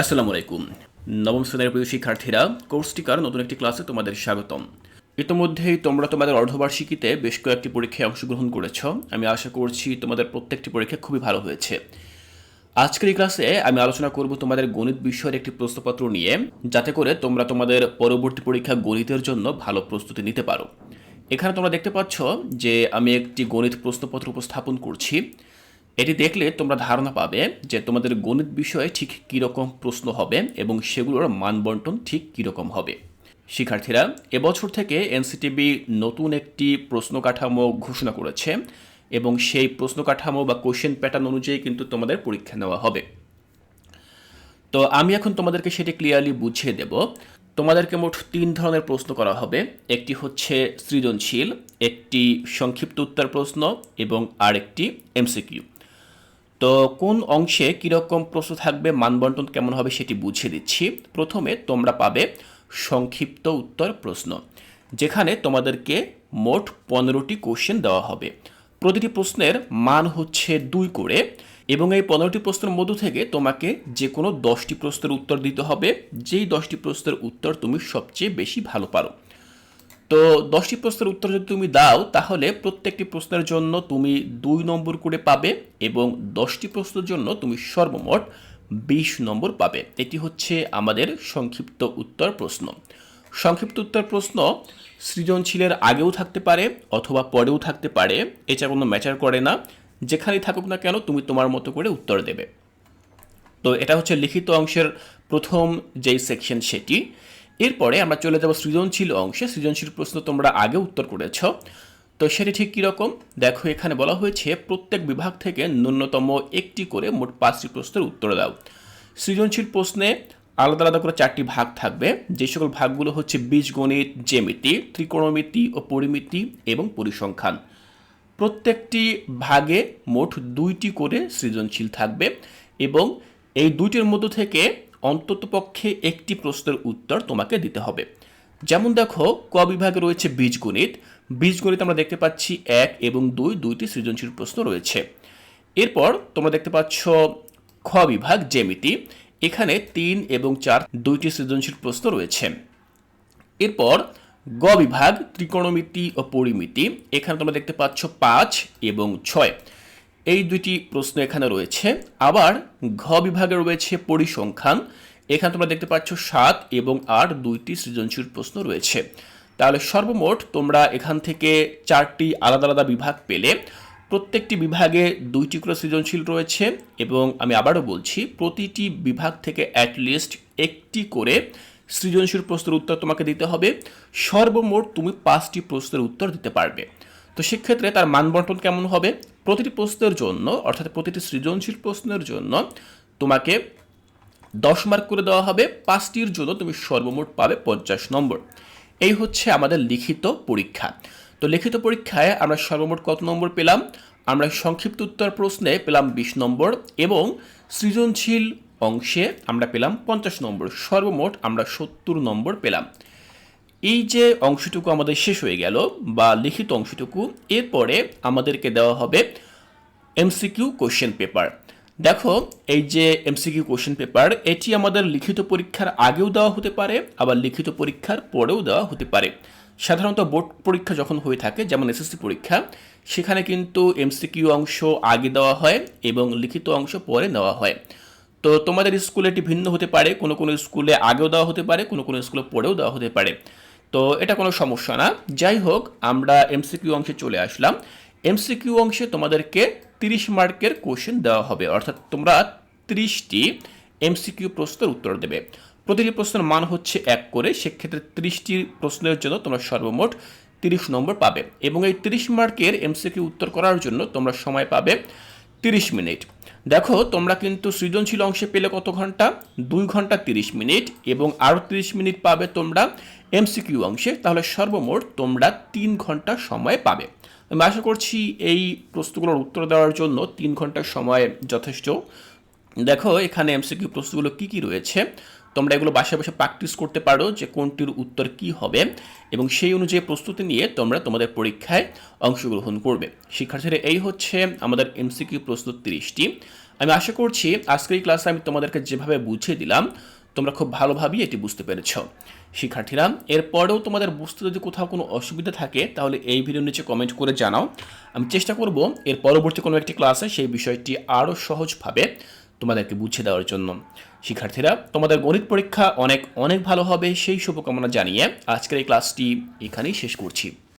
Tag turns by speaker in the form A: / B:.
A: আসসালামু আলাইকুম নবম শ্রেণির প্রিয় শিক্ষার্থীরা কোর্সটিকার নতুন একটি ক্লাসে তোমাদের স্বাগতম। ইতিমধ্যেই তোমরা তোমাদের অর্ধবার্ষিকীতে বেশ কয়েকটি পরীক্ষায় অংশগ্রহণ করেছ। আমি আশা করছি তোমাদের প্রত্যেকটি পরীক্ষা খুবই ভালো হয়েছে। আজকের এই ক্লাসে আমি আলোচনা করব তোমাদের গণিত বিষয়ের একটি প্রশ্নপত্র নিয়ে, যাতে করে তোমরা তোমাদের পরবর্তী পরীক্ষা গণিতের জন্য ভালো প্রস্তুতি নিতে পারো। এখানে তোমরা দেখতে পাচ্ছ যে আমি একটি গণিত প্রশ্নপত্র উপস্থাপন করছি। এটি দেখলে তোমরা ধারণা পাবে যে তোমাদের গণিত বিষয়ে ঠিক কীরকম প্রশ্ন হবে এবং সেগুলোর মানবন্টন ঠিক কীরকম হবে। শিক্ষার্থীরা, এবছর থেকে এনসিটিবি নতুন একটি প্রশ্ন কাঠামো ঘোষণা করেছে এবং সেই প্রশ্ন কাঠামো বা কোশ্চেন প্যাটার্ন অনুযায়ী কিন্তু তোমাদের পরীক্ষা নেওয়া হবে। তো আমি এখন তোমাদেরকে সেটি ক্লিয়ারলি বুঝিয়ে দেব। তোমাদেরকে মোট তিন ধরনের প্রশ্ন করা হবে। একটি হচ্ছে সৃজনশীল, একটি সংক্ষিপ্ত উত্তর প্রশ্ন এবং আরেকটি এমসিকিউ। তো কোন অংশে কীরকম প্রশ্ন থাকবে মানবন্টন, কেমন হবে সেটি বুঝিয়ে দিচ্ছি। প্রথমে তোমরা পাবে সংক্ষিপ্ত উত্তর প্রশ্ন, যেখানে তোমাদেরকে মোট পনেরোটি কোশ্চেন দেওয়া হবে। প্রতিটি প্রশ্নের মান হচ্ছে দুই করে এবং এই পনেরোটি প্রশ্নের মধ্য থেকে তোমাকে যে কোনো দশটি প্রশ্নের উত্তর দিতে হবে। যেই দশটি প্রশ্নের উত্তর তুমি সবচেয়ে বেশি ভালো পারো। তো দশটি প্রশ্নের উত্তর যদি তুমি দাও, তাহলে প্রত্যেকটি প্রশ্নের জন্য তুমি দুই নম্বর করে পাবে এবং দশটি প্রশ্নের জন্য তুমি সর্বমোট বিশ নম্বর পাবে। এটি হচ্ছে আমাদের সংক্ষিপ্ত উত্তর প্রশ্ন। সংক্ষিপ্ত উত্তর প্রশ্ন, সৃজনশীলের আগেও থাকতে পারে অথবা পরেও থাকতে পারে, এটা কোনো ম্যাচার করে না। যেখানেই থাকুক না কেন, তুমি তোমার মতো করে উত্তর দেবে। তো এটা হচ্ছে লিখিত অংশের প্রথম যেই সেকশন, সেটি। এরপরে আমরা চলে যাব সৃজনশীল অংশে। সৃজনশীল প্রশ্ন তোমরা আগে উত্তর করেছ। তো সেটি ঠিক কীরকম দেখো, এখানে বলা হয়েছে, প্রত্যেক বিভাগ থেকে ন্যূনতম একটি করে মোট পাঁচটি প্রশ্নের উত্তর দাও। সৃজনশীল প্রশ্নে আলাদা আলাদা করে চারটি ভাগ থাকবে। যে সকল ভাগগুলো হচ্ছে বীজগণিত জ্যামিতি, ত্রিকোণমিতি ও পরিমিতি এবং পরিসংখ্যান। প্রত্যেকটি ভাগে মোট দুইটি করে সৃজনশীল থাকবে এবং এই দুইটির মধ্য থেকে অন্ততপক্ষে একটি প্রশ্নের উত্তর তোমাকে দিতে হবে। যেমন দেখো, ক বিভাগে রয়েছে বীজগণিত। বীজগণিত আমরা দেখতে পাচ্ছি এক এবং দুই, দুইটি সৃজনশীল প্রশ্ন রয়েছে। এরপর তোমরা দেখতে পাচ্ছ খ বিভাগ জ্যামিতি। এখানে তিন এবং চার দুইটি সৃজনশীল প্রশ্ন রয়েছে। এরপর গ বিভাগ ত্রিকোণমিতি ও পরিমিতি। এখানে তোমরা দেখতে পাচ্ছ পাঁচ এবং ছয়। এই দুইটি প্রশ্ন এখানে রয়েছে। আবার ঘ বিভাগে রয়েছে পরিসংখ্যান। এখানে তোমরা দেখতে পাচ্ছ সাত এবং আট দুইটি সৃজনশীল প্রশ্ন রয়েছে। তাহলে সর্বমোট তোমরা এখান থেকে চারটি আলাদা আলাদা বিভাগ পেলে। প্রত্যেকটি বিভাগে দুইটি করে সৃজনশীল রয়েছে এবং আমি আবারও বলছি, প্রতিটি বিভাগ থেকে অ্যাটলিস্ট একটি করে সৃজনশীল প্রশ্নের উত্তর তোমাকে দিতে হবে। সর্বমোট তুমি পাঁচটি প্রশ্নের উত্তর দিতে পারবে। তো সেক্ষেত্রে তার মানবন্টন কেমন হবে? প্রতিটি প্রশ্নের জন্য, অর্থাৎ প্রতিটি সৃজনশীল প্রশ্নের জন্য তোমাকে দশ মার্ক করে দেওয়া হবে। পাঁচটির জন্য তুমি সর্বমোট পাবে পঞ্চাশ নম্বর। এই হচ্ছে আমাদের লিখিত পরীক্ষা। তো লিখিত পরীক্ষায় আমরা সর্বমোট কত নম্বর পেলাম? আমরা সংক্ষিপ্ত উত্তর প্রশ্নে পেলাম বিশ নম্বর এবং সৃজনশীল অংশে আমরা পেলাম পঞ্চাশ নম্বর। সর্বমোট আমরা সত্তর নম্বর পেলাম। এই যে অংশটুকু আমাদের শেষ হয়ে গেল, বা লিখিত অংশটুকু, এরপরে আমাদেরকে দেওয়া হবে এমসিকিউ কোশ্চেন পেপার দেখো, এই যে এমসিকিউ কোশ্চেন পেপার এটি আমাদের লিখিত পরীক্ষার আগেও দেওয়া হতে পারে, আবার লিখিত পরীক্ষার পরেও দেওয়া হতে পারে। সাধারণত বোর্ড পরীক্ষা যখন হয়ে থাকে, যেমন এসএসসি পরীক্ষা, সেখানে কিন্তু এমসিকিউ অংশ আগে দেওয়া হয় এবং লিখিত অংশ পরে নেওয়া হয়। তো তোমাদের স্কুলে এটি ভিন্ন হতে পারে, কোনো কোনো স্কুলে আগেও দেওয়া হতে পারে, কোনো কোনো স্কুলে পরেও দেওয়া হতে পারে। তো এটা কোনো সমস্যা না। যাই হোক, আমরা এমসিকিউ অংশে চলে আসলাম। এমসিকিউ অংশে তোমাদেরকে তিরিশ মার্কের কোশ্চেন দেওয়া হবে। অর্থাৎ তোমরা ত্রিশটি এমসিকিউ প্রশ্নের উত্তর দেবে। প্রতিটি প্রশ্নের মান হচ্ছে এক করে। সেক্ষেত্রে ত্রিশটি প্রশ্নের জন্য তোমরা সর্বমোট তিরিশ নম্বর পাবে। এবং এই তিরিশ মার্কের এমসিকিউ উত্তর করার জন্য তোমরা সময় পাবে তিরিশ মিনিট। দেখো, তোমরা কিন্তু সৃজনশীল অংশে পেলে কত ঘণ্টা? দুই ঘণ্টা তিরিশ মিনিট এবং আরও তিরিশ মিনিট পাবে তোমরা এমসিকিউ অংশে। তাহলে সর্বমোট তোমরা তিন ঘণ্টা সময় পাবে। আমি আশা করছি এই প্রশ্নগুলোর উত্তর দেওয়ার জন্য তিন ঘণ্টার সময় যথেষ্ট। দেখো, এখানে এমসিকিউ প্রশ্নগুলো কী কী রয়েছে? তোমরা এগুলো বাসায় বসে প্র্যাকটিস করতে পারো যে কোনটির উত্তর কি হবে এবং সেই অনুযায়ী প্রস্তুতি নিয়ে তোমরা তোমাদের পরীক্ষায় অংশগ্রহণ করবে। শিক্ষার্থীরা, এই হচ্ছে আমাদের এমসিকিউ প্রশ্ন তিরিশটি। আমি আশা করছি আজকের এই ক্লাসে আমি তোমাদেরকে যেভাবে বুঝিয়ে দিলাম, তোমরা খুব ভালোভাবেই এটি বুঝতে পেরেছ। শিক্ষার্থীরা, এরপরেও তোমাদের বুঝতে যদি কোথাও কোনো অসুবিধা থাকে, তাহলে এই ভিডিওর নিচে কমেন্ট করে জানাও। আমি চেষ্টা করব এর পরবর্তী কোনো একটি ক্লাসে সেই বিষয়টি আরও সহজভাবে তোমাদেরকে বুঝে দেওয়ার জন্য। শিক্ষার্থীরা, তোমাদের গণিত পরীক্ষা অনেক অনেক ভালো হবে, সেই শুভকামনা জানিয়ে আজকের এই ক্লাসটি এখানেই শেষ করছি।